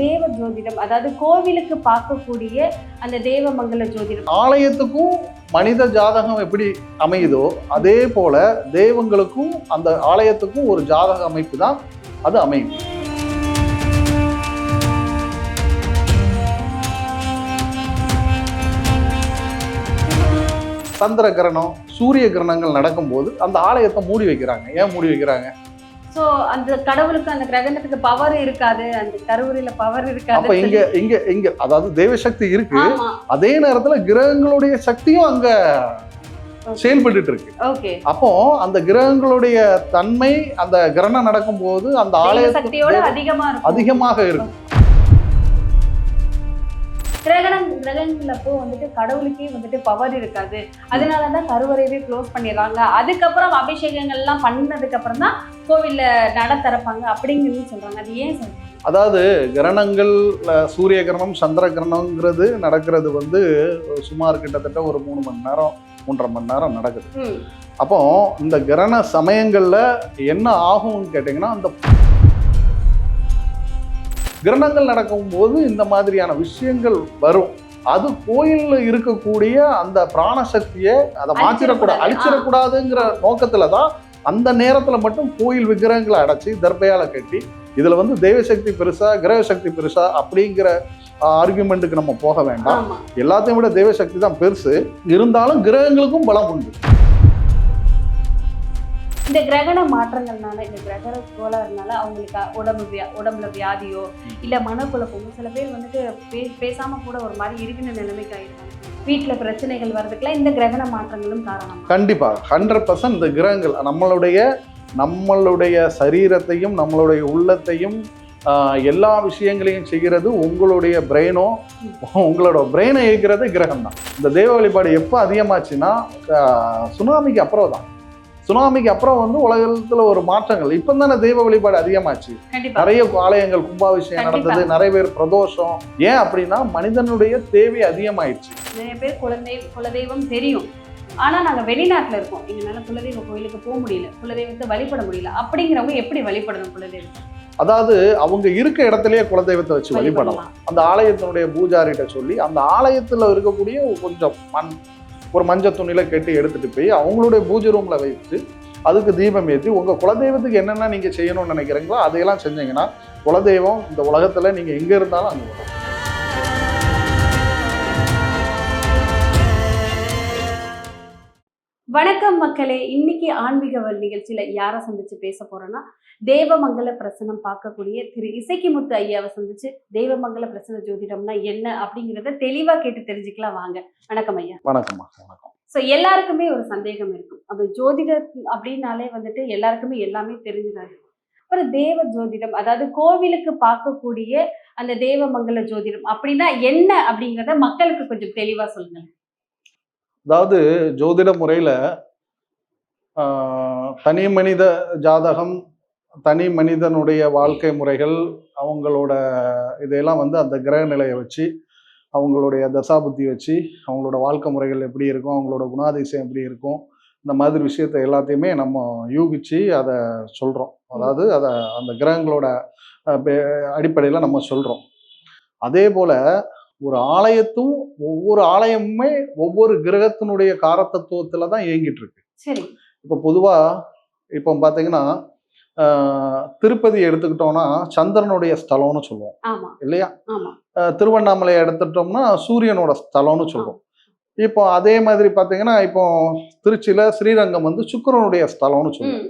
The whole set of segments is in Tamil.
தேவ ஜோதிடம் அதாவது கோவிலுக்கு பார்க்கக்கூடிய அந்த தேவமங்கல ஜோதிடம். ஆலயத்துக்கும் மனித ஜாதகம் எப்படி அமையுதோ அதே போல தெய்வங்களுக்கும் அந்த ஆலயத்துக்கும் ஒரு ஜாதக அமைப்பு தான் அது அமையும். சந்திர கிரணம் சூரிய கிரணங்கள் நடக்கும்போது அந்த ஆலயத்தை மூடி வைக்கிறாங்க. ஏன் மூடி வைக்கிறாங்க? சோ அந்த கடவுளுக்கு அந்த கிரகணத்துக்கு பவர் இருக்காது. அந்த கருவறையில பவர் இருக்காது அப்ப இங்க இங்க இங்க அதாவது தெய்வ சக்தி இருக்கு. அதே நேரத்துல கிரகங்களுடைய சக்தியும் அங்க செயல்பட்டுட்டு இருக்கு. அப்போ அந்த கிரகங்களுடைய தன்மை அந்த கிரணம் நடக்கும்போது அந்த தேவ ஆலயத்துக்கு சக்தியோட அதிகமா இருக்கும். அதிகமாக இருக்கும். கிரகணம் கிரகங்களப்போ வந்துட்டு கடவுளுக்கே வந்துட்டு பவர் இருக்காது. அதனாலதான் கருவறையவே க்ளோஸ் பண்ணிடுறாங்க. அதுக்கப்புறம் அபிஷேகங்கள் எல்லாம் பண்ணதுக்கு அப்புறம் தான் கோவில்ல நட திறப்பாங்க அப்படிங்கிறது சொல்றாங்க. அது ஏன் சொல்றாங்க? அதாவது கிரணங்கள் சூரிய கிரணம் சந்திர கிரணங்கிறது நடக்கிறது வந்து சுமார் கிட்டத்தட்ட ஒரு மூணு மணி நேரம் மூன்றரை மணி நேரம் நடக்குது. அப்போ இந்த கிரண சமயங்கள்ல என்ன ஆகும்னு கேட்டிங்கன்னா அந்த கிரணங்கள் நடக்கும்போது இந்த மாதிரியான விஷயங்கள் வரும். அது கோயில்ல இருக்கக்கூடிய அந்த பிராணசக்தியை அதை மாற்றிடக்கூடாது அழிச்சிடக்கூடாது. அழிச்சிடக்கூடாதுங்கிற நோக்கத்துல தான் அந்த நேரத்துல மட்டும் கோயில் விக்கிரகங்களை அடைச்சி தர்பையால கட்டி இதுல வந்து தெய்வசக்தி பெருசா கிரக சக்தி பெருசா அப்படிங்கிற ஆர்குமெண்ட்டுக்கு நம்ம போக வேண்டாம். எல்லாத்தையும் விட தெய்வசக்தி தான் பெருசு. இருந்தாலும் கிரகங்களுக்கும் பலம் உண்டு. இந்த கிரகண மாற்றங்கள்னால இந்த கிரகண கோளாறுனால அவங்களுக்கு உடம்பு வியா உடம்புல வியாதியோ இல்ல மனக்குழப்பமோ சில பேர் வந்துட்டு பே பேசாம கூட ஒரு மாதிரி இருக்கிற நிலைமைக்கு ஆயிருக்காங்க வீட்டுல பிரச்சனைகள் வர்றதுக்குலாம் இந்த கிரகண மாற்றங்களும் காரணம் கண்டிப்பா. ஹண்ட்ரட் பர்சன்ட் இந்த கிரகங்கள் நம்மளுடைய நம்மளுடைய சரீரத்தையும் நம்மளுடைய உள்ளத்தையும் எல்லா விஷயங்களையும் செய்கிறது உங்களுடைய பிரெயினோ உங்களோட பிரெயினை இயக்கிறது கிரகம் தான் இந்த தெய்வ வழிபாடு எப்போ அதிகமாச்சுன்னா சுனாமிக்கு அப்புறம் தான் சுனாமிக்கு அப்புறம் வந்து உலகத்துல ஒரு மாற்றங்கள். இப்போ தானே தெய்வ வழிபாடு அதிகமாச்சு. நிறைய ஆலயங்கள் கும்பாபிஷேகம். நடந்தது நிறைய பேர் பிரதோஷம். ஏன் அப்படின்னா மனிதனுடைய தேவை அதிகமாயிடுச்சு. நிறைய பேர் குலதெய் குலதெய்வம் தெரியும். ஆனா நாங்க வெளிநாட்டுல இருக்கோம். எங்களால குலதெய்வ கோயிலுக்கு போக முடியல. குலதெய்வத்தை வழிபட முடியல. அப்படிங்கிறவங்க எப்படி வழிபடணும் குலதெய்வம் அதாவது அவங்க இருக்க இடத்துலயே குலதெய்வத்தை வச்சு வழிபடலாம். அந்த ஆலயத்தினுடைய பூஜாரிட்ட சொல்லி அந்த ஆலயத்துல இருக்கக்கூடிய கொஞ்சம் மண் ஒரு மஞ்சள் துணியில் கட்டி எடுத்துகிட்டு போய் அவங்களுடைய பூஜை ரூமில் வைத்து அதுக்கு தீபம் ஏற்றி உங்கள் குலதெய்வத்துக்கு என்னென்ன நீங்கள் செய்யணும்னு நினைக்கிறீங்களோ அதையெல்லாம் செஞ்சீங்கன்னா குலதெய்வம் இந்த உலகத்தில் நீங்கள் எங்கே இருந்தாலும் அங்கே வரும் வணக்கம் மக்களே. இன்னைக்கு ஆன்மீகவல் நிகழ்ச்சியில யாரை சந்திச்சு பேச போறோம்னா தேவமங்கல பிரசனம் பார்க்கக்கூடிய திரு இசைக்குமுத்து ஐயாவை சந்திச்சு தேவமங்கல பிரசன ஜோதிடம்னா என்ன அப்படிங்கிறத தெளிவா கேட்டு தெரிஞ்சுக்கலாம் வாங்க. வணக்கம் ஐயா. வணக்கம்மா வணக்கம். ஸோ எல்லாருக்குமே ஒரு சந்தேகம் இருக்கும். அப்ப ஜோதிடர் அப்படின்னாலே வந்துட்டு எல்லாருக்குமே எல்லாமே தெரிஞ்சிடாது. அப்புறம் தேவ ஜோதிடம் அதாவது கோவிலுக்கு பார்க்கக்கூடிய அந்த தேவமங்கல ஜோதிடம் அப்படின்னா என்ன அப்படிங்கிறத மக்களுக்கு கொஞ்சம் தெளிவா சொல்லுங்க அதாவது ஜோதிட முறையில் தனி மனித ஜாதகம் தனி மனிதனுடைய வாழ்க்கை முறைகள் அவங்களோட இதையெல்லாம் வந்து அந்த கிரக நிலையை வச்சு அவங்களுடைய தசாபுத்தி வச்சு அவங்களோட வாழ்க்கை முறைகள் எப்படி இருக்கும் அவங்களோட குணாதிசயம் எப்படி இருக்கும் இந்த மாதிரி விஷயத்தை எல்லாத்தையுமே நம்ம யூகிச்சு அதை சொல்கிறோம் அதாவது அதை அந்த கிரகங்களோட அடிப்படையில் நம்ம சொல்கிறோம் அதே போல் ஒரு ஆலயத்தும் ஒவ்வொரு ஆலயமுமே ஒவ்வொரு கிரகத்தினுடைய காரத்தத்துவத்துல தான் இயங்கிட்டு இருக்கு சரி. இப்போ பொதுவா இப்போ பார்த்தீங்கன்னா ஆஹ், திருப்பதி எடுத்துக்கிட்டோம்னா சந்திரனுடைய ஸ்தலம்னு சொல்லுவோம். இல்லையா? திருவண்ணாமலை எடுத்துட்டோம்னா சூரியனோட ஸ்தலம்னு சொல்லுவோம் இப்போ அதே மாதிரி பார்த்தீங்கன்னா இப்போ திருச்சியில ஸ்ரீரங்கம் வந்து சுக்கிரனுடைய ஸ்தலம்னு சொல்லுவோம்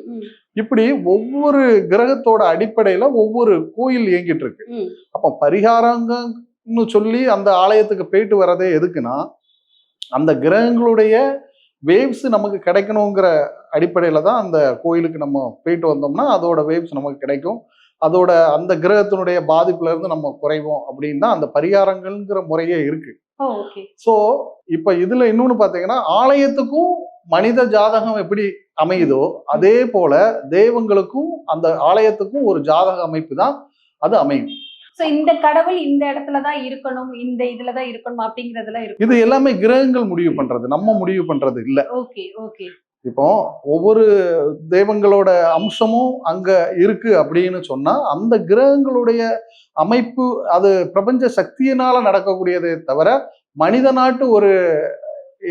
இப்படி ஒவ்வொரு கிரகத்தோட அடிப்படையில ஒவ்வொரு கோயில் இயங்கிட்டு இருக்கு. அப்போ பரிகாரங்கன்னு சொல்லி அந்த ஆலயத்துக்கு போயிட்டு வர்றதே எதுக்குன்னா அந்த கிரகங்களுடைய வேவ்ஸ் நமக்கு கிடைக்கணுங்கிற அடிப்படையில் தான் அந்த கோயிலுக்கு நம்ம போயிட்டு வந்தோம்னா அதோட வேவ்ஸ் நமக்கு கிடைக்கும். அதோட அந்த கிரகத்தினுடைய பாதிப்புல இருந்து நம்ம குறைவோம் அப்படின்னு அந்த பரிகாரங்கள்ங்கிற முறையே இருக்கு. ஓ ஓகே. ஸோ இப்போ இதுல இன்னொன்று பார்த்தீங்கன்னா ஆலயத்துக்கும் மனித ஜாதகம் எப்படி அமையுதோ அதே போல தெய்வங்களுக்கும் அந்த ஆலயத்துக்கும் ஒரு ஜாதக அமைப்பு தான் அது அமையும். சோ இந்த கடவுள் இந்த இடத்துல தான் இருக்கணும் இந்த இதுல தான் இருக்கணும் அப்படிங்கறதெல்லாம் இருக்கும் இது எல்லாமே கிரகங்கள் முடிவு பண்றது நம்ம முடிவு பண்றது இல்ல. ஓகே ஓகே இப்போ ஒவ்வொரு தெய்வங்களோட அம்சமும் அங்க இருக்கு அப்படின்னு சொன்னா அந்த கிரகங்களுடைய அமைப்பு அது பிரபஞ்ச சக்தியினால நடக்கக்கூடியதே தவிர மனித நாட்டு ஒரு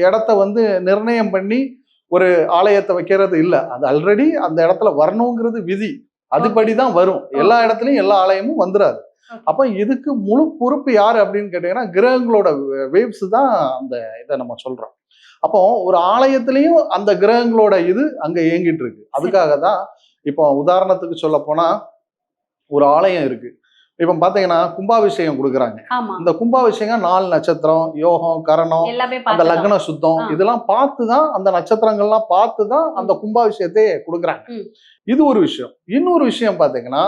இடத்த வந்து நிர்ணயம் பண்ணி ஒரு ஆலயத்தை வைக்கிறது இல்ல. அது ஆல்ரெடி அந்த இடத்துல வரணுங்கிறது விதி. அதுபடி தான் வரும். எல்லா இடத்துலயும் எல்லா ஆலயமும் வந்துடாது அப்ப இதுக்கு முழு பொறுப்பு யாரு அப்படின்னு கேட்டீங்கன்னா கிரகங்களோட வேவ்ஸ் தான் அந்த இதை நம்ம சொல்றோம். அப்போ ஒரு ஆலயத்திலையும் அந்த கிரகங்களோட இது அங்க இயங்கிட்டு இருக்கு. அதுக்காக தான் இப்போ உதாரணத்துக்கு சொல்ல போனா ஒரு ஆலயம் இருக்கு. இப்போ பாத்தீங்கன்னா கும்பாபிஷேகம் கொடுக்குறாங்க. இந்த கும்பாபிஷேகம் நாலு நட்சத்திரம் யோகம் கரணம் அந்த பார்த்துதான். லக்ன சுத்தம். இதெல்லாம் பார்த்து தான் அந்த நட்சத்திரங்கள்லாம் பார்த்து தான் அந்த கும்பாபிஷேகத்தையே கொடுக்குறாங்க. இது ஒரு விஷயம். இன்னொரு விஷயம் பாத்தீங்கன்னா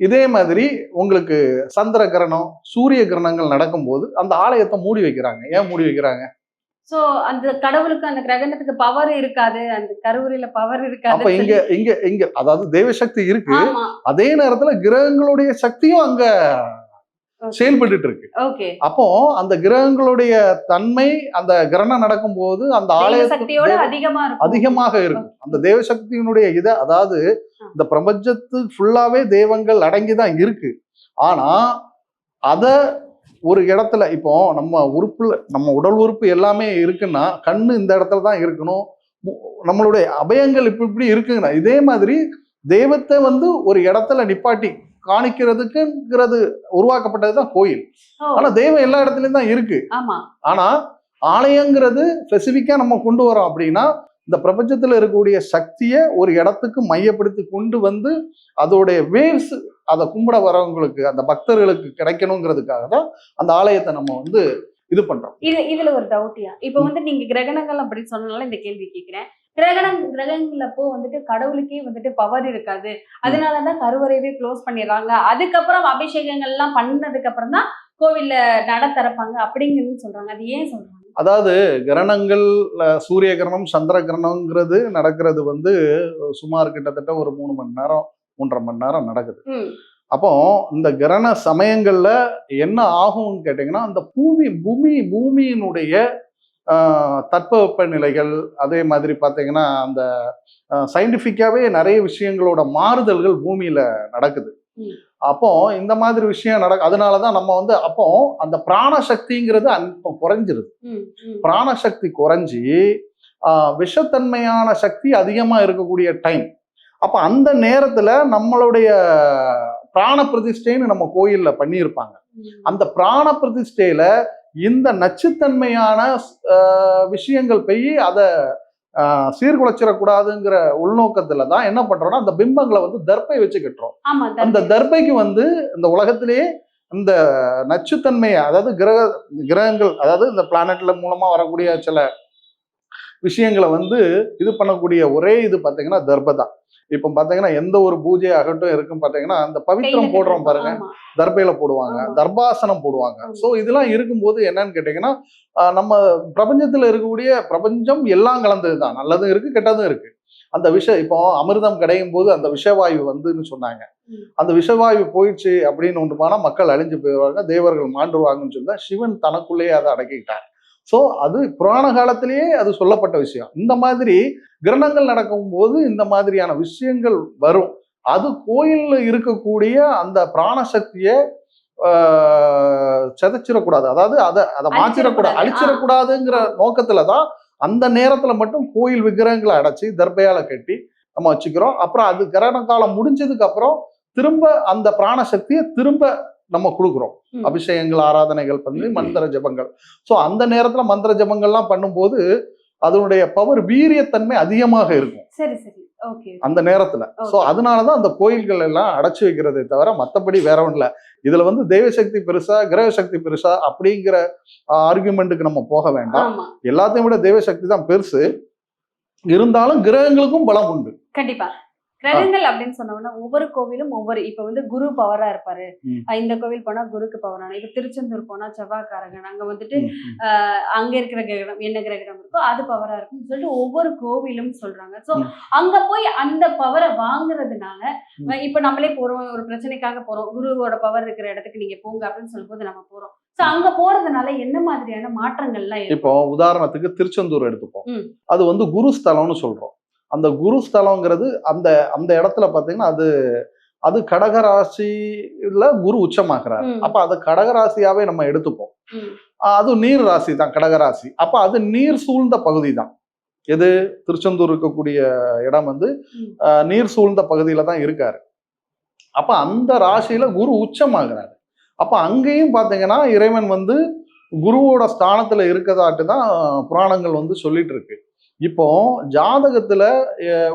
இதே மாதிரி உங்களுக்கு சந்திர கிரணம் சூரிய கிரணங்கள் நடக்கும்போது அந்த ஆலயத்தை மூடி வைக்கிறாங்க. ஏன் மூடி வைக்கிறாங்க? சோ அந்த கடவுளுக்கு அந்த கிரகணத்துக்கு பவர் இருக்காது. அந்த கருவறையில பவர் இருக்காது அப்ப இங்க இங்க இங்க அதாவது தெய்வசக்தி இருக்கு. ஆமா. அதே நேரத்துல கிரகங்களுடைய சக்தியும் அங்க செயல்பட்டுட்டு இருக்கு அப்போ அந்த கிரகங்களுடைய தன்மை அந்த கிரணம் நடக்கும்போது அந்த சக்தியோட ஆலயத்துக்கு அதிகமா இருக்கும். அதிகமாக இருக்கும். அந்த தேவசக்தியினுடைய இதை அதாவது இந்த பிரபஞ்சத்து ஃபுல்லாவே தெய்வங்கள் அடங்கிதான் இருக்கு. ஆனா அத ஒரு இடத்துல இப்போ நம்ம உறுப்புல நம்ம உடல் உறுப்பு எல்லாமே இருக்குன்னா கண்ணு இந்த இடத்துல தான் இருக்கணும். நம்மளுடைய அபயங்கள் இப்படி இப்படி இருக்குங்கண்ணா. இதே மாதிரி தெய்வத்தை வந்து ஒரு இடத்துல நிப்பாட்டி காணிக்கிறதுக்குங்கிறது உருவாக்கப்பட்டது தான் கோயில். ஆனா தெய்வம் எல்லா இடத்துலயும் தான் இருக்கு. ஆனா ஆலயங்கிறது ஸ்பெசிஃபிக்கா நம்ம கொண்டு வரோம் அப்படின்னா இந்த பிரபஞ்சத்துல இருக்கக்கூடிய சக்தியை ஒரு இடத்துக்கு மையப்படுத்தி கொண்டு வந்து அதோடைய வேவ்ஸ் அதை கும்பிட வரவங்களுக்கு அந்த பக்தர்களுக்கு கிடைக்கணுங்கிறதுக்காக தான் அந்த ஆலயத்தை நம்ம வந்து இது பண்றோம். இது இதுல ஒரு டவுட்டியா இப்போ வந்து நீங்க கிரகணங்கள் அப்படின்னு சொன்னனால இந்த கேள்வி கேக்குறேன் கிரகணம் கிரகங்களப்போ வந்துட்டு கடவுளுக்கே வந்துட்டு பவர் இருக்காது. அதனாலதான் கருவறையவே க்ளோஸ் பண்ணிடுறாங்க. அதுக்கப்புறம் அபிஷேகங்கள் எல்லாம் பண்ணதுக்கு அப்புறம் தான் கோவில்ல நட திறப்பாங்க அப்படிங்கிறது சொல்றாங்க. அது ஏன் சொல்றாங்க? அதாவது கிரணங்கள் சூரிய கிரணம் சந்திர கிரணங்கிறது நடக்கிறது வந்து சுமார் கிட்டத்தட்ட ஒரு மூணு மணி நேரம் மூன்றரை மணி நேரம் நடக்குது. அப்போ இந்த கிரண சமயங்கள்ல என்ன ஆகும்னு கேட்டிங்கன்னா அந்த பூமி பூமி பூமியினுடைய தட்பவெப்ப நிலைகள் அதே மாதிரி பார்த்தீங்கன்னா அந்த சயின்டிஃபிக்காவே நிறைய விஷயங்களோட மாறுதல்கள் பூமியில நடக்குது. அப்போ இந்த மாதிரி விஷயம் நடக்க அதனால தான் நம்ம வந்து அப்போ அந்த பிராணசக்திங்கிறது அப்போ குறைஞ்சிருது. பிராணசக்தி குறைஞ்சி விஷத்தன்மையான சக்தி அதிகமா இருக்கக்கூடிய டைம். அப்ப அந்த நேரத்துல நம்மளுடைய பிராண பிரதிஷ்டைன்னு நம்ம கோயில்ல பண்ணியிருப்பாங்க. அந்த பிராண பிரதிஷ்டையில இந்த நச்சுத்தன்மையான விஷயங்கள் போய் அதை சீர்குலைச்சிடக்கூடாதுங்கிற உள்நோக்கத்துல தான் என்ன பண்றோம்னா அந்த பிம்பங்களை வந்து தர்ப்பை வச்சு கட்டுறோம் அந்த தர்மம். தர்பைக்கு வந்து இந்த உலகத்திலேயே இந்த நச்சுத்தன்மையை அதாவது கிரக கிரகங்கள் அதாவது இந்த பிளானட்ல மூலமா வரக்கூடிய சில விஷயங்களை வந்து இது பண்ணக்கூடிய ஒரே இது பாத்தீங்கன்னா தர்பை தான் இப்போ பாத்தீங்கன்னா எந்த ஒரு பூஜை ஆகட்டும் இருக்கும் பாத்தீங்கன்னா அந்த பவித்திரம் போடுறோம் பாருங்க. தர்பையில போடுவாங்க. தர்பாசனம் போடுவாங்க. ஸோ இதெல்லாம் இருக்கும்போது என்னன்னு கேட்டீங்கன்னா நம்ம பிரபஞ்சத்துல இருக்கக்கூடிய பிரபஞ்சம் எல்லாம் கலந்தது தான் நல்லதும் இருக்கு கெட்டதும் இருக்கு. அந்த விஷ இப்போ அமிர்தம் கிடையும் போது அந்த விஷவாயு வந்துன்னு சொன்னாங்க. அந்த விஷவாயு போயிடுச்சு அப்படின்னு ஒன்றுமானா மக்கள் அழிஞ்சு போயிடுவாங்க தேவர்கள் மாண்டுருவாங்கன்னு சொல்லி தான் சிவன் தனக்குள்ளேயே அதை அடக்கிக்கிட்டார். ஸோ அது புராண காலத்திலேயே அது சொல்லப்பட்ட விஷயம். இந்த மாதிரி கிரணங்கள் நடக்கும்போது இந்த மாதிரியான விஷயங்கள் வரும். அது கோயில்ல இருக்கக்கூடிய அந்த பிராணசக்தியை சிதைச்சிடக்கூடாது. அதாவது அதை அதை மாற்றிடக்கூடாது அழிச்சிடக்கூடாது. அழிச்சிடக்கூடாதுங்கிற நோக்கத்துல தான் அந்த நேரத்துல மட்டும் கோயில் விக்கிரகங்களை அடைச்சி தர்பையால கட்டி நம்ம வச்சுக்கிறோம். அப்புறம் அது கிரண காலம் முடிஞ்சதுக்கு அப்புறம் திரும்ப அந்த பிராணசக்தியை திரும்ப நம்ம கொடுக்குறோம். அபிஷேகங்கள் ஆராதனைகள் பண்ணி மந்திர ஜபங்கள். ஸோ அந்த நேரத்துல மந்திர ஜபங்கள்லாம் பண்ணும்போது அதனுடைய பவர் வீரியத்தன்மை அதிகமாக இருக்கும். சரி சரி. ஓகே அந்த நேரத்துல. ஸோ அதனாலதான் அந்த கோயில்கள் எல்லாம் அடைச்சு வைக்கிறதே தவிர மத்தபடி வேற ஒன்றும் இல்ல. இதுல வந்து தெய்வசக்தி பெருசா கிரக சக்தி பெருசா அப்படிங்கிற ஆர்குமெண்ட்டுக்கு நம்ம போக வேண்டாம். எல்லாத்தையும் விட தெய்வசக்தி தான் பெருசு. இருந்தாலும் கிரகங்களுக்கும் பலம் உண்டு. கண்டிப்பா. கிரகங்கள் அப்படின்னு சொன்னோம்னா ஒவ்வொரு கோவிலும் ஒவ்வொரு இப்ப வந்து குரு பவரா இருப்பாரு. இந்த கோவில் போனா குருக்கு பவரான இப்ப திருச்செந்தூர் போனா செவ்வாய்க்காரகன் அங்க வந்துட்டு அங்க இருக்கிற கிரகம் என்ன கிரகம் இருக்கோ அது பவரா இருக்கும்னு சொல்லிட்டு ஒவ்வொரு கோவிலும் சொல்றாங்க. சோ. அங்க போய் அந்த பவரை வாங்குறதுனால இப்ப நம்மளே போறோம் ஒரு பிரச்சனைக்காக போறோம் குருவோட பவர் இருக்கிற இடத்துக்கு நீங்க போங்க அப்படின்னு சொல்லும்போது நம்ம போறோம். சோ அங்க போறதுனால என்ன மாதிரியான மாற்றங்கள்லாம் இப்போ உதாரணத்துக்கு திருச்செந்தூர் எடுத்துப்போம். அது வந்து குருஸ்தலம்னு சொல்றோம். அந்த குருஸ்தலங்கிறது அந்த அந்த இடத்துல பாத்தீங்கன்னா அது அது கடகராசியில குரு உச்சமாக்குறாரு. அப்ப அது கடகராசியாவே நம்ம எடுத்துப்போம். அது நீர் ராசி தான் கடகராசி. அப்ப அது நீர் சூழ்ந்த பகுதி தான். எது? திருச்செந்தூர் இருக்கக்கூடிய இடம் வந்து நீர் சூழ்ந்த பகுதியில தான் இருக்காரு. அப்ப அந்த ராசியில குரு உச்சமாகிறாரு. அப்ப அங்கேயும் பாத்தீங்கன்னா இறைவன் வந்து குருவோட ஸ்தானத்துல இருக்கதாட்டு தான் புராணங்கள் வந்து சொல்லிட்டு இருக்கு. இப்போ ஜாதகத்துல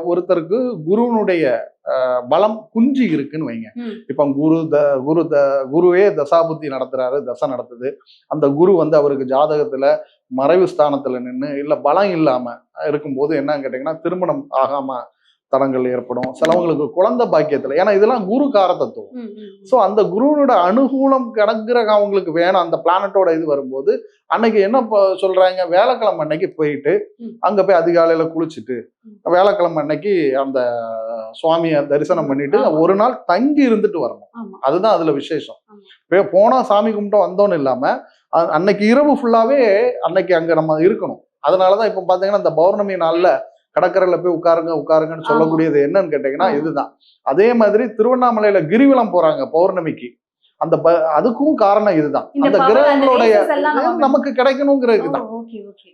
ஒருத்தருக்கு குருவினுடைய பலம் குஞ்சி இருக்குன்னு வைங்க. இப்போ குரு த குரு த குருவே தசாபுத்தி நடத்துறாரு தசை நடத்துது அந்த குரு வந்து அவருக்கு ஜாதகத்துல மறைவு ஸ்தானத்துல நின்று இல்ல பலம் இல்லாம இருக்கும்போது என்னன்னு கேட்டீங்கன்னா திருமணம் ஆகாம தடங்கள் ஏற்படும். சிலவங்களுக்கு குழந்தை பாக்கியத்துல ஏன்னா இதெல்லாம் குரு கார தத்துவம் ம், ம், ம். ஸோ அந்த குருவோட அனுகூலம் கிடக்குற அவங்களுக்கு வேணும். அந்த பிளானட்டோட இது வரும்போது அன்னைக்கு என்ன சொல்றாங்க? வேலைக்கிழமை அன்னைக்கு போயிட்டு. அங்க போய் அதிகாலையில குளிச்சுட்டு. வேலைக்கிழமை அன்னைக்கு அந்த சுவாமியை தரிசனம் பண்ணிட்டு. ஒரு நாள் தங்கி இருந்துட்டு வரணும். அதுதான் அதுல விசேஷம். போனா சாமி கும்பிட்டோம் வந்தோன்னு இல்லாம அன்னைக்கு இரவு ஃபுல்லாவே அன்னைக்கு அங்க நம்ம இருக்கணும். அதனாலதான் இப்ப பாத்தீங்கன்னா இந்த பௌர்ணமி நாள்ல கடற்கரையில போய் உட்காருங்க உட்காருங்கன்னு. சொல்லக்கூடியது என்னன்னு கேட்டீங்கன்னா. இதுதான் அதே மாதிரி திருவண்ணாமலையில கிரிவலம் போறாங்க பௌர்ணமிக்கு அந்த அதுக்கும் காரணம் இதுதான் அந்த கிரகங்களுடைய நமக்கு கிடைக்கணுங்கிறதுக்கு தான்.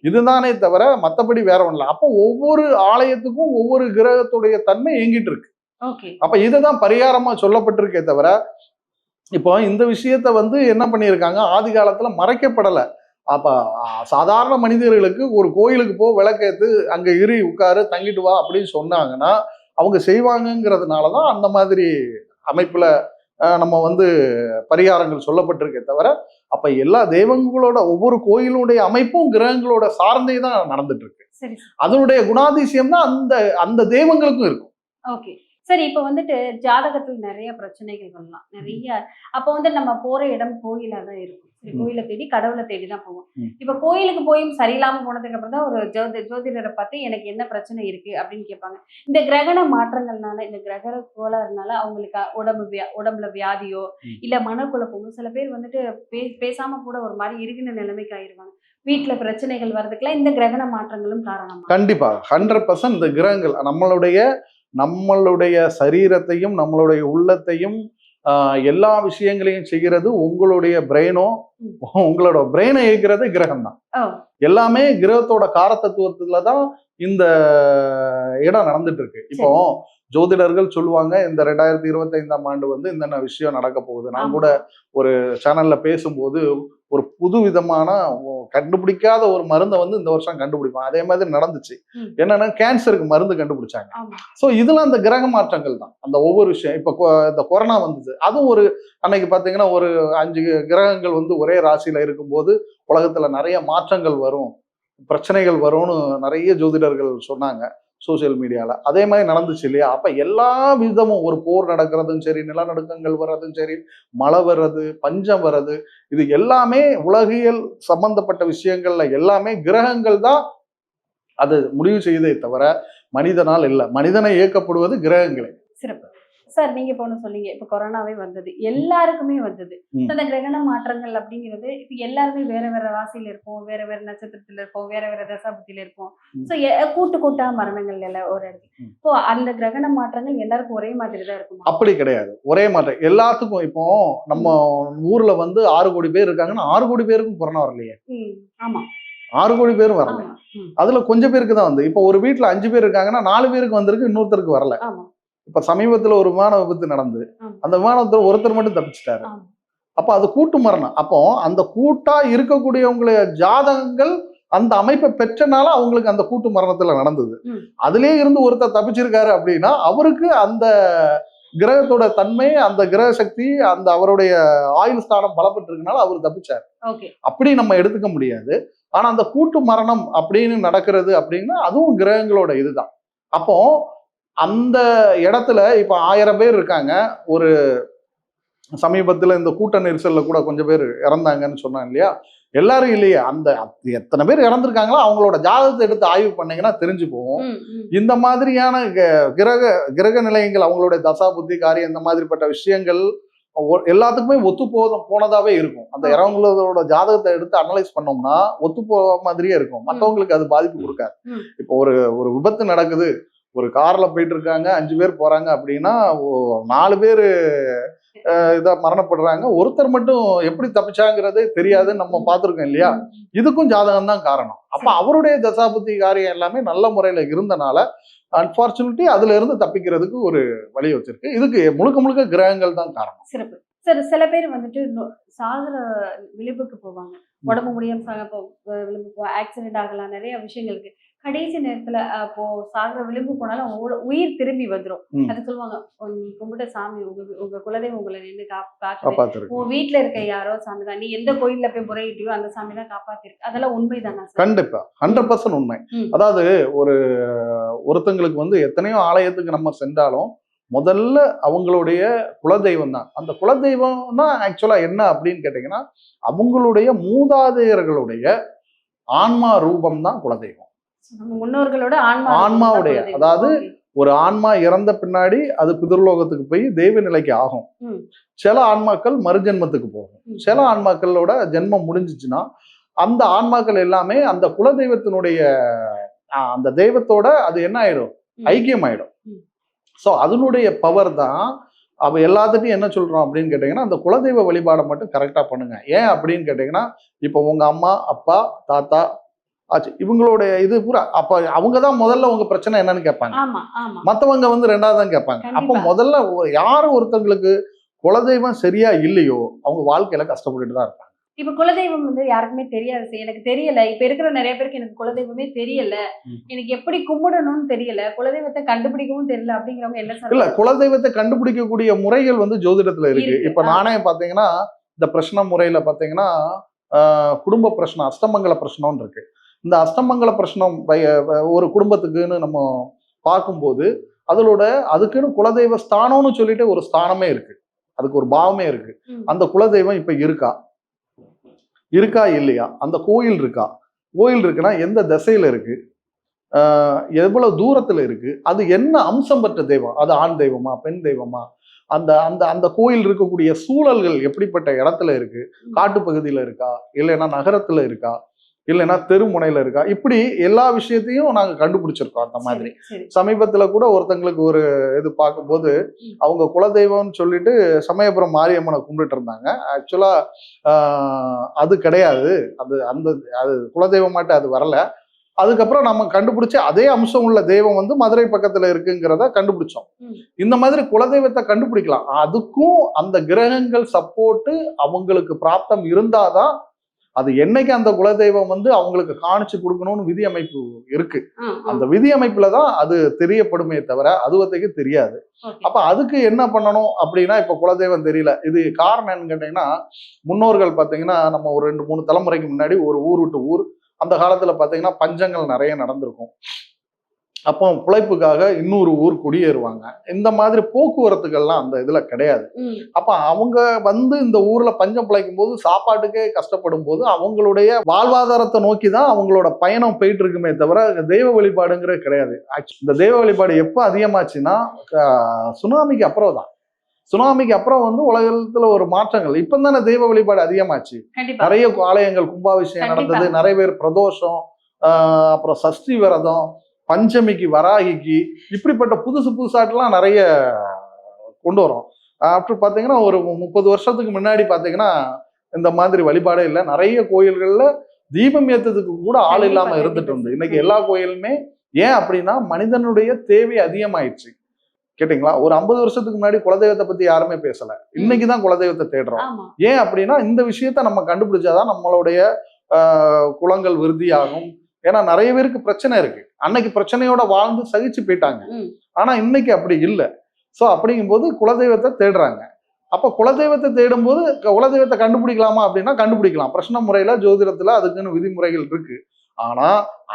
இதுதானே தவிர மத்தபடி வேற ஒண்ணு இல்ல அப்போ ஒவ்வொரு ஆலயத்துக்கும் ஒவ்வொரு கிரகத்துடைய தன்மை இயங்கிட்டு இருக்கு. அப்ப இதுதான் பரிகாரமா சொல்லப்பட்டிருக்கே தவிர இப்போ இந்த விஷயத்த வந்து என்ன பண்ணியிருக்காங்க ஆதி காலத்துல மறைக்கப்படல அப்ப சாதாரண மனிதர்களுக்கு ஒரு கோயிலுக்கு போ விளக்கேத்து அங்க இரு உட்காரு தங்கிட்டு வா அப்படின்னு சொன்னாங்கன்னா அவங்க செய்வாங்கங்கிறதுனாலதான் அந்த மாதிரி அமைப்புல நம்ம வந்து பரிகாரங்கள் சொல்லப்பட்டிருக்கே தவிர அப்ப எல்லா தெய்வங்களோட ஒவ்வொரு கோயிலுடைய அமைப்பும் கிரகங்களோட சார்ந்தே தான் நடந்துட்டு இருக்கு சரி. அதனுடைய குணாதிசயம் தான் அந்த அந்த தெய்வங்களுக்கும் இருக்கும். ஓகே. சரி இப்போ வந்துட்டு ஜாதகத்தில் நிறைய பிரச்சனைகள் வரலாம். நிறைய அப்போ வந்து நம்ம போற இடம் கோயிலா தான் இருக்கும். சரி. கோயிலை தேடி கடவுளை தேடி தான் போவோம். இப்போ கோயிலுக்கு போயும் சரியில்லாம போனதுக்கு அப்புறம் தான் ஒரு ஜோதி ஜோதிடரை பார்த்து எனக்கு என்ன பிரச்சனை இருக்கு அப்படின்னு கேட்பாங்க இந்த கிரகண மாற்றங்கள்னால இந்த கிரக கோளாறுனால அவங்களுக்கு உடம்பு வியா உடம்புல வியாதியோ. இல்ல மனக்குழப்பமோ சில பேர் வந்துட்டு பே பேசாம கூட ஒரு மாதிரி இருகின நிலைமைக்கு ஆயிருவாங்க வீட்டுல பிரச்சனைகள் வர்றதுக்கெல்லாம் இந்த கிரகண மாற்றங்களும் காரணமா கண்டிப்பா ஹண்ட்ரட் பர்சன்ட் இந்த கிரகங்கள் நம்மளுடைய நம்மளுடைய சரீரத்தையும் நம்மளுடைய உள்ளத்தையும் எல்லா விஷயங்களையும் செய்கிறது உங்களுடைய பிரெயினோ. உங்களோட பிரெயினை இயக்கிறது கிரகம் தான் எல்லாமே கிரகத்தோட காரத்தத்துவத்துல தான் இந்த இடம் நடந்துட்டு இருக்கு இப்போ ஜோதிடர்கள் சொல்லுவாங்க இந்த ரெண்டாயிரத்தி இருபத்தைந்தாம் ஆண்டு வந்து இந்த விஷயம் நடக்க போகுது நான். கூட ஒரு சேனல்ல பேசும்போது ஒரு புது விதமான கண்டுபிடிக்காத ஒரு மருந்தை வந்து இந்த வருஷம் கண்டுபிடிப்பான் அதே மாதிரி நடந்துச்சு. என்னன்னா கேன்சருக்கு மருந்து கண்டுபிடிச்சாங்க. ஸோ இதெல்லாம் அந்த கிரக மாற்றங்கள் தான். அந்த ஒவ்வொரு விஷயம் இப்போ கொ- இந்த கொரோனா வந்தது. அதுவும் ஒரு அன்னைக்கு பார்த்தீங்கன்னா ஒரு அஞ்சு கிரகங்கள் வந்து ஒரே ராசியில இருக்கும்போது உலகத்துல நிறைய மாற்றங்கள் வரும் பிரச்சனைகள் வரும்னு நிறைய ஜோதிடர்கள் சொன்னாங்க. சோஷியல் மீடியாவில் அதே மாதிரி நடந்துச்சு இல்லையா? அப்போ எல்லா விதமும் ஒரு போர் நடக்கிறதும் சரி நிலநடுக்கங்கள் வர்றதும் சரி மழை வர்றது பஞ்சம் வர்றது இது எல்லாமே உலகியல் சம்பந்தப்பட்ட விஷயங்கள்ல எல்லாமே கிரகங்கள் தான் அது முடிவு செய்தே தவிர மனிதனால் இல்லை. மனிதனை இயக்கப்படுவது கிரகங்களே. சார் நீங்க ஒண்ணு சொன்னீங்க. இப்போ கொரோனாவே வந்தது. எல்லாருக்குமே வந்தது. அந்த கிரகண மாற்றங்கள் அப்படிங்கிறது இப்போ எல்லாருமே வேற வேற ராசியில இருப்போம். வேற வேற நட்சத்திரத்துல இருப்போம். வேற வேற தசாபுத்தியில இருப்போம். ம். ஸோ கூட்டு கூட்டா மரணங்கள் எல்லாம் ஒரு இடத்துல. இப்போ அந்த கிரகண மாற்றங்கள் எல்லாருக்கும் ஒரே மாதிரி தான் இருக்குமா? அப்படி கிடையாது. ஒரே மாதிரி. எல்லாத்துக்கும் இப்போ நம்ம ஊர்ல வந்து ஆறு கோடி பேர் இருக்காங்கன்னா ஆறு கோடி பேருக்கும் கொரோனா வரலையே. ஆமா. ஆறு கோடி பேரும் வரல. அதுல கொஞ்சம் பேருக்கு தான் வந்து. இப்போ ஒரு வீட்ல அஞ்சு பேர் இருக்காங்கன்னா நாலு பேருக்கு வந்திருக்கு இன்னொருத்தருக்கு வரல. ஆமா. இப்ப சமீபத்துல ஒரு விமான விபத்து நடந்து ஆமா. அந்த விமானத்துல ஒருத்தர் மட்டும் தப்பிச்சிட்டாரு. அப்ப அது கூட்டு மரணம். அப்போ அந்த கூட்டா இருக்கக்கூடியவங்களுடைய ஜாதகங்கள் அந்த அமைப்பை பெற்றனால அவங்களுக்கு அந்த கூட்டு மரணத்துல நடந்தது. அதுலயே இருந்து ஒருத்தர் தப்பிச்சிருக்காரு அப்படின்னா அவருக்கு அந்த கிரகத்தோட தன்மை அந்த கிரக சக்தி அந்த அவருடைய ஆயுள் ஸ்தானம் பலப்பட்டிருக்கனால அவர் தப்பிச்சார். அப்படி நம்ம எடுத்துக்க முடியாது. ஆனா அந்த கூட்டு மரணம் அப்படின்னு நடக்கிறது அப்படின்னா அதுவும் கிரகங்களோட இதுதான். அப்போ அந்த இடத்துல இப்ப ஆயிரம் பேர் இருக்காங்க. ஒரு சமீபத்துல இந்த கூட்ட நெரிசல்ல கூட கொஞ்சம் பேர் இறந்தாங்கன்னு சொன்னாங்க இல்லையா? எல்லாரும் இல்லையே. அந்த எத்தனை பேர் இறந்துருக்காங்களோ அவங்களோட ஜாதகத்தை எடுத்து ஆய்வு பண்ணீங்கன்னா தெரிஞ்சு போகும். இந்த மாதிரியான கிரக கிரக நிலையங்கள் அவங்களுடைய தசா புத்தி காரியம் இந்த மாதிரிப்பட்ட விஷயங்கள் எல்லாத்துக்குமே ஒத்து போத போனதாவே இருக்கும். அந்த. இறவங்களோட ஜாதகத்தை எடுத்து அனலைஸ் பண்ணோம்னா ஒத்து போக மாதிரியே இருக்கும். மற்றவங்களுக்கு அது பாதிப்பு கொடுக்காது. இப்போ ஒரு ஒரு விபத்து நடக்குது. ஒரு கார்ல போயிட்டு இருக்காங்க அஞ்சு பேர் போறாங்க அப்படின்னா நாலு பேர் இதா மரணப்படுறாங்க. ஒருத்தர் மட்டும் எப்படி தப்பிச்சாங்கிறதே தெரியாதுன்னு நம்ம பார்த்துருக்கோம் இல்லையா? இதுக்கும் ஜாதகம் தான் காரணம். அப்ப. அவருடைய தசாபுத்தி காரியம் எல்லாமே நல்ல முறையில இருந்தனால அன்பார்ச்சுனிட்டி அதுல இருந்து தப்பிக்கிறதுக்கு ஒரு வழி வச்சிருக்கு. இதுக்கு முழுக்க முழுக்க கிரகங்கள் தான் காரணம். சிறப்பு. சார் சில பேர் வந்துட்டு சாகுற விளிம்புக்கு போவாங்க. உடம்பு முடியாம சாக போ விளிம்பு போ ஆக்சிடென்ட் ஆகலாம் நிறைய விஷயங்கள் இருக்கு. கடைசி நேரத்துல இப்போ சாகுற விளிம்பு போனாலும் அவங்க உட- உயிர் திரும்பி வந்துரும். ம். அது சொல்லுவாங்க "உன் நீ கும்பிட்ட சாமி உங்க உங்க குலதெய்வம் உங்களை நின்று காப்பாத்து உன் வீட்டுல இருக்க யாரோ சாமி தான் நீ எந்த கோயில்ல போய் முறையிட்டியோ அந்த சாமி தான் காப்பாத்திருக்கு. அதெல்லாம் உண்மைதானா கண்டிப்பா. ஹண்ட்ரட் பர்சன்ட் உண்மை. அதாவது ஒரு ஒருத்தங்களுக்கு வந்து எத்தனையோ ஆலயத்துக்கு நம்ம சென்றாலும் முதல்ல அவங்களுடைய குலதெய்வம் தான். அந்த குலதெய்வம்னா ஆக்சுவலா என்ன அப்படின்னு கேட்டீங்கன்னா அவங்களுடைய மூதாதையர்களுடைய ஆன்மா ரூபம் தான் குலதெய்வம். முன்னோர்களோட ஆன்மா ஆன்மாவுடைய. அதாவது. ஒரு ஆன்மா இறந்த பின்னாடி அது பிதிர்லோகத்துக்கு போய் தெய்வ நிலைக்கு ஆகும். சில ஆன்மாக்கள் மறுஜென்மத்துக்கு போகும். சில ஆன்மாக்களோட ஜென்மம் முடிஞ்சிச்சுன்னா அந்த ஆன்மாக்கள் எல்லாமே அந்த குலதெய்வத்தினுடைய ஆஹ், அந்த தெய்வத்தோட அது என்ன ஆயிடும். ஐக்கியம் ஆயிடும். ஸோ அதனுடைய பவர் தான் அவ எல்லாத்துட்டையும் என்ன சொல்றோம் அப்படின்னு கேட்டீங்கன்னா அந்த குலதெய்வ வழிபாடை மட்டும் கரெக்டா பண்ணுங்க ஏன் அப்படின்னு கேட்டீங்கன்னா இப்போ உங்க அம்மா அப்பா தாத்தா ஆச்சு. இவங்களுடைய இது பூரா அப்ப அவங்க தான் முதல்ல உங்க பிரச்சனை என்னன்னு கேட்பாங்க. மத்தவங்க வந்து ரெண்டாவது தான் கேட்பாங்க. அப்போ. முதல்ல ஒ- யாரு ஒருத்தங்களுக்கு குலதெய்வம் சரியா இல்லையோ அவங்க வாழ்க்கையில கஷ்டப்பட்டுட்டு தான் இருப்பாங்க. இப்ப குலதெய்வம் வந்து யாருக்குமே தெரியாது எனக்கு தெரியல. இப்ப இருக்கிற நிறைய பேருக்கு எனக்கு குலதெய்வமே தெரியல. எனக்கு எப்படி கும்பிடணும்னு தெரியல. குலதெய்வத்தை கண்டுபிடிக்கவும் தெரியல அப்படிங்கிறவங்க என்ன இல்ல குலதெய்வத்தை கண்டுபிடிக்கக்கூடிய முறைகள் வந்து ஜோதிடத்துல இருக்கு. இப்ப. நானே பாத்தீங்கன்னா இந்த பிரச்சனை முறையில பாத்தீங்கன்னா குடும்ப பிரச்சனை அஷ்டமங்கல பிரச்சனைன்னு இருக்கு. இந்த அஷ்டமங்கல பிரச்சனை பய- ஒரு குடும்பத்துக்குன்னு நம்ம பார்க்கும்போது அதோட அதுக்குன்னு குலதெய்வ ஸ்தானம்னு சொல்லிட்டு ஒரு ஸ்தானமே இருக்கு. அதுக்கு ஒரு பாவமே இருக்கு. அந்த குலதெய்வம் இப்ப இருக்கா? இருக்கா இல்லையா? அந்த கோயில் இருக்கா? கோயில் இருக்குன்னா எந்த திசையில இருக்கு? எவ்வளவு தூரத்துல இருக்கு? அது என்ன அம்சம் பெற்ற தெய்வம்? அது ஆண் தெய்வமா? பெண் தெய்வமா? அந்த அந்த அந்த கோயில் இருக்கக்கூடிய சூழல்கள் எப்படிப்பட்ட இடத்துல இருக்கு? காட்டுப்பகுதியில இருக்கா? இல்லைன்னா நகரத்துல இருக்கா? இல்லைன்னா தெருமுனையில இருக்கா? இப்படி எல்லா விஷயத்தையும் நாங்க கண்டுபிடிச்சிருக்கோம் அந்த மாதிரி. சமீபத்துல கூட ஒருத்தங்களுக்கு ஒரு இது பார்க்கும்போது. அவங்க குலதெய்வம்னு சொல்லிட்டு சமயபுரம் மாரியம்மனை கும்பிட்டுட்டு இருந்தாங்க. ஆக்சுவலா அது கிடையாது. அது அந்த அது குலதெய்வமாட்டு அது வரல. அதுக்கப்புறம் நம்ம கண்டுபிடிச்சு அதே அம்சம் உள்ள தெய்வம் வந்து மதுரை பக்கத்துல இருக்குங்கிறத கண்டுபிடிச்சோம். இந்த மாதிரி குலதெய்வத்தை கண்டுபிடிக்கலாம். அதுக்கும் அந்த கிரகங்கள் சப்போர்ட்டு அவங்களுக்கு பிராப்தம் இருந்தாதான் அது என்னைக்கு அந்த குலதெய்வம் வந்து அவங்களுக்கு காணிச்சு கொடுக்கணும்னு விதி அமைப்பு இருக்கு. அந்த விதி அமைப்புல தான் அது தெரியப்படுமே தவிர அதுவத்தைக்கு தெரியாது. அப்ப அதுக்கு என்ன பண்ணணும் அப்படின்னா இப்ப குலதெய்வம் தெரியல இது காரணம் என்னன்னு கேட்டீங்கன்னா முன்னோர்கள் பாத்தீங்கன்னா நம்ம ஒரு ரெண்டு மூணு தலைமுறைக்கு முன்னாடி ஒரு ஊர் விட்டு ஊர் அந்த காலத்துல பாத்தீங்கன்னா பஞ்சங்கள் நிறைய நடந்திருக்கும் அப்போ பிழைப்புக்காக இன்னொரு ஊர் குடியேறுவாங்க. இந்த மாதிரி போக்குவரத்துகள்லாம் அந்த இதுல கிடையாது. அப்ப அவங்க வந்து இந்த ஊர்ல பஞ்சம் பிழைக்கும் போது சாப்பாட்டுக்கே கஷ்டப்படும் போது அவங்களுடைய வாழ்வாதாரத்தை நோக்கி தான் அவங்களோட பயணம் போயிட்டு இருக்குமே தவிர தெய்வ வழிபாடுங்கிறது கிடையாது. இந்த தெய்வ வழிபாடு எப்போ அதிகமாச்சுன்னா சுனாமிக்கு அப்புறம் தான். சுனாமிக்கு அப்புறம் வந்து உலகத்துல ஒரு மாற்றங்கள். இப்போ தானே தெய்வ வழிபாடு அதிகமாச்சு. நிறைய ஆலயங்கள் கும்பாபிஷேகம். நடந்தது நிறைய பேர் பிரதோஷம் ஆஹ், அப்புறம் சஷ்டி விரதம் பஞ்சமிக்கு வராகிக்கு இப்படிப்பட்ட புதுசு புதுசாட்டெல்லாம் நிறைய கொண்டு வரோம். ஆஃப்டர் பார்த்தீங்கன்னா ஒரு முப்பது வருஷத்துக்கு முன்னாடி பார்த்தீங்கன்னா இந்த மாதிரி வழிபாடே இல்லை. நிறைய கோயில்கள்ல தீபம் ஏத்துறதுக்கு கூட ஆள் கண்டிப்பா, இல்லாம கண்டிப்பா. இருந்துட்டு இருந்து. இன்னைக்கு எல்லா கோயிலுமே ஏன் அப்படின்னா மனிதனுடைய தேவை அதிகமாயிடுச்சு. கேட்டிங்களா? ஒரு ஐம்பது வருஷத்துக்கு முன்னாடி குலதெய்வத்தை பத்தி யாருமே பேசல. இன்னைக்கு தான் குலதெய்வத்தை தேடுறோம். ஏன் அப்படின்னா இந்த விஷயத்த நம்ம கண்டுபிடிச்சாதான் நம்மளுடைய ஆஹ், குலங்கள் விருத்தியாகும். ஏன்னா நிறைய பேருக்கு பிரச்சனை இருக்கு. அன்னைக்கு பிரச்சனையோட வாழ்ந்து சகிச்சு போயிட்டாங்க. ஆனா இன்னைக்கு அப்படி இல்லை. ஸோ அப்படிங்கும்போது குலதெய்வத்தை தேடுறாங்க. அப்ப குலதெய்வத்தை தேடும்போது குலதெய்வத்தை கண்டுபிடிக்கலாமா அப்படின்னா கண்டுபிடிக்கலாம். பிரச்சனை முறையில ஜோதிடத்துல அதுக்குன்னு விதிமுறைகள் இருக்கு. ஆனா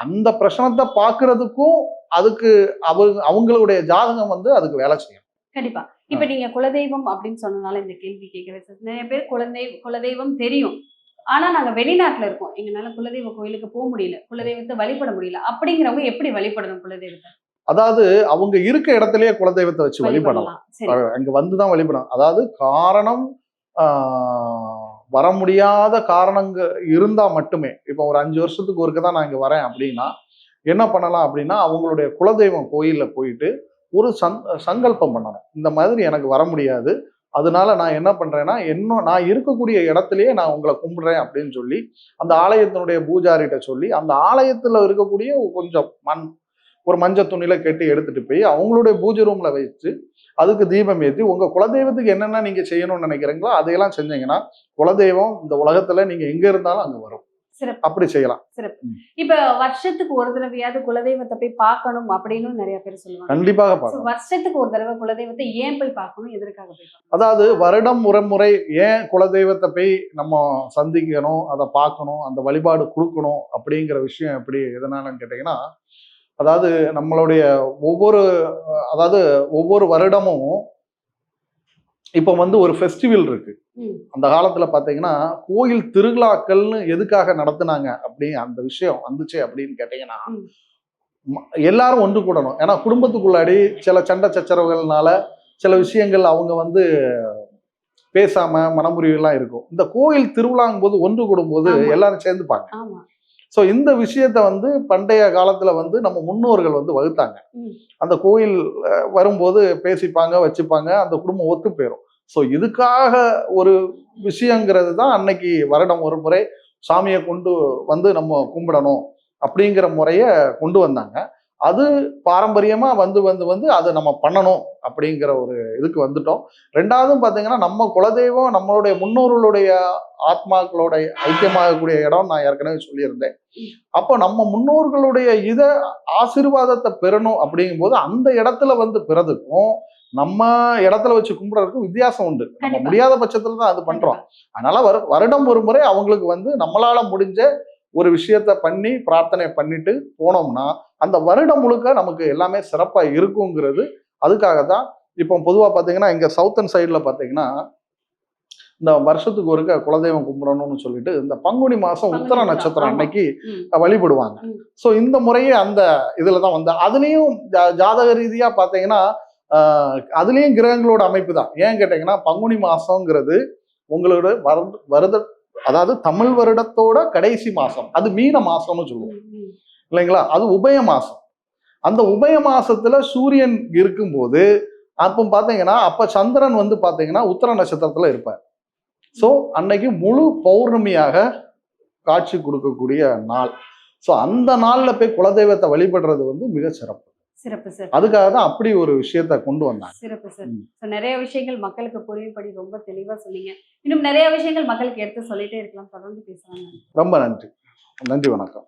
அந்த பிரச்சனத்தை பார்க்கிறதுக்கும் அதுக்கு அவங்க அவங்களுடைய ஜாதகம் வந்து அதுக்கு வேலை செய்யும். கண்டிப்பா. இப்ப நீங்க குலதெய்வம் அப்படின்னு சொன்னனால இந்த கேள்வி கேட்கிறேன். நிறைய பேர் குலதெய் குலதெய்வம் தெரியும். ஆனா நாங்க வெளிநாட்டுல இருக்கோம். எங்களால குலதெய்வ கோயிலுக்கு போக முடியல. குலதெய்வத்தை வழிபட முடியல. அப்படிங்கிறவங்க எப்படி வழிபடணும் குலதெய்வத்தை? அதாவது அவங்க இருக்க இடத்துலயே குலதெய்வத்தை வச்சு வழிபடலாம். அங்க வந்துதான் வழிபடணும். அதாவது காரணம் ஆஹ், வர முடியாத காரணங்க இருந்தா மட்டுமே. இப்போ ஒரு அஞ்சு வருஷத்துக்கு ஒருக்க தான் நான் இங்க வரேன் அப்படின்னா என்ன பண்ணலாம் அப்படின்னா அவங்களுடைய குலதெய்வம் கோயில்ல போயிட்டு ஒரு சங் சங்கல்பம் பண்ணணும். இந்த மாதிரி எனக்கு வர முடியாது. அதனால நான் என்ன பண்றேன்னா இன்னும் நான் இருக்கக்கூடிய இடத்துலயே நான் உங்களை கும்பிடுறேன் அப்படின்னு சொல்லி அந்த ஆலயத்தினுடைய பூஜாரிகிட்ட சொல்லி அந்த ஆலயத்துல இருக்கக்கூடிய கொஞ்சம் மண் ஒரு மஞ்சள் துணியில கட்டி எடுத்துட்டு போய் அவங்களுடைய பூஜை ரூம்ல வச்சு அதுக்கு தீபம் ஏற்றி உங்க குலதெய்வத்துக்கு என்னென்ன நீங்க செய்யணும்னு நினைக்கிறீங்களோ அதையெல்லாம் செஞ்சீங்கன்னா குலதெய்வம் இந்த உலகத்துல நீங்க எங்க இருந்தாலும் அங்க வரும். அப்படி செய்யலாம். இப்ப வருஷத்துக்கு ஒரு தடவையாவது குலதெய்வத்தை போய் பார்க்கணும் அப்படின்னு நிறைய பேர் சொல்லுவாங்க. கண்டிப்பாக So, பார்க்கலாம் வருஷத்துக்கு ஒரு தடவை குலதெய்வத்தை ஏன் போய் பார்க்கணும்? எதற்காக போய் பார்க்கணும்? அதாவது வருடம் ஒரு முறை ஏன் குலதெய்வத்தை போய் நம்ம சந்திக்கணும் அதை பார்க்கணும் அந்த வழிபாடு கொடுக்கணும் அப்படிங்கிற விஷயம் எப்படி எதனாலன்னு கேட்டிங்கன்னா அதாவது நம்மளுடைய ஒவ்வொரு அதாவது ஒவ்வொரு வருடமும் இப்போ வந்து ஒரு ஃபெஸ்டிவல் இருக்கு. அந்த காலத்துல பாத்தீங்கன்னா கோயில் திருவிழாக்கள்னு எதுக்காக நடத்துனாங்க அப்படி அந்த விஷயம் வந்துச்சு அப்படின்னு கேட்டீங்கன்னா எல்லாரும் ஒன்று கூடணும். ஏன்னா குடும்பத்துக்குள்ளாடி சில சண்டை சச்சரவுகள்னால சில விஷயங்கள் அவங்க வந்து பேசாம மனமுறிவுலாம் இருக்கும். இந்த கோயில் திருவிழாங்கும் போது ஒன்று கூடும்போது. எல்லாரும் சேர்ந்துப்பாங்க. ஸோ இந்த விஷயத்த வந்து பண்டைய காலத்துல வந்து நம்ம முன்னோர்கள் வந்து வகுத்தாங்க. அந்த கோயில் வரும்போது பேசிப்பாங்க வச்சுப்பாங்க அந்த குடும்பம் ஒத்து போயிடும் ஸோ இதுக்காக ஒரு விஷயங்கிறது தான் அன்னைக்கு வருடம் ஒரு முறை சாமியை கொண்டு வந்து நம்ம கும்பிடணும் அப்படிங்கிற முறைய கொண்டு வந்தாங்க. அது பாரம்பரியமா வந்து வந்து வந்து அதை நம்ம பண்ணணும் அப்படிங்கிற ஒரு இதுக்கு வந்துட்டோம். ரெண்டாவதும் பார்த்தீங்கன்னா நம்ம குலதெய்வம் நம்மளுடைய முன்னோர்களுடைய ஆத்மாக்களோட ஐக்கியமாகக்கூடிய இடம் நான் ஏற்கனவே சொல்லியிருந்தேன். அப்போ நம்ம முன்னோர்களுடைய இத ஆசீர்வாதத்தை பெறணும் அப்படிங்கும்போது அந்த இடத்துல வந்து பிறதுக்கும் நம்ம இடத்துல வச்சு கும்பிடுறதுக்கும் வித்தியாசம் உண்டு. நம்ம. முடியாத பட்சத்துல தான் அது பண்றோம். அதனால வரு வருடம் ஒரு முறை அவங்களுக்கு வந்து நம்மளால முடிஞ்ச ஒரு விஷயத்த பண்ணி பிரார்த்தனை பண்ணிட்டு போனோம்னா அந்த வருடம் முழுக்க நமக்கு எல்லாமே சிறப்பா இருக்குங்கிறது அதுக்காக தான் இப்போ பொதுவா பாத்தீங்கன்னா இங்க சவுத்தன் சைடுல பாத்தீங்கன்னா இந்த வருஷத்துக்கு ஒருக்க குலதெய்வம் கும்பிடணும்னு சொல்லிட்டு இந்த பங்குனி மாசம் உத்தர நட்சத்திரம். அன்னைக்கு. வழிபடுவாங்க. ஸோ இந்த முறையே அந்த இதுல தான் வந்து அதுலேயும் ஜாதக ரீதியா பார்த்தீங்கன்னா அதுலேயும் கிரகங்களோட அமைப்பு தான் ஏன் கேட்டீங்கன்னா பங்குனி மாசங்கிறது உங்களோட வருட வருட அதாவது தமிழ் வருடத்தோட கடைசி மாசம் அது மீன மாசம்னு சொல்லுவோம். இல்லைங்களா? அது உபய மாசம் அந்த உபய மாசத்துல சூரியன் இருக்கும்போது அப்போ பார்த்தீங்கன்னா அப்ப சந்திரன் வந்து பார்த்தீங்கன்னா உத்தர நட்சத்திரத்துல இருப்பார். ஸோ அன்னைக்கு முழு பௌர்ணமியாக காட்சி கொடுக்கக்கூடிய நாள். ஸோ அந்த நாள்ல போய் குலதெய்வத்தை வழிபடுறது வந்து மிக சிறப்பு. சிறப்பு சார் அதுக்காக தான் அப்படி ஒரு விஷயத்த கொண்டு வந்தாங்க. சிறப்பு சார் நிறைய விஷயங்கள் மக்களுக்கு புரியும்படி ரொம்ப தெளிவா சொன்னீங்க. இன்னும் நிறைய விஷயங்கள் மக்களுக்கு எடுத்து சொல்லிட்டே இருக்கலாம். தொடர்ந்து பேசுறாங்க ரொம்ப நன்றி. நன்றி வணக்கம்.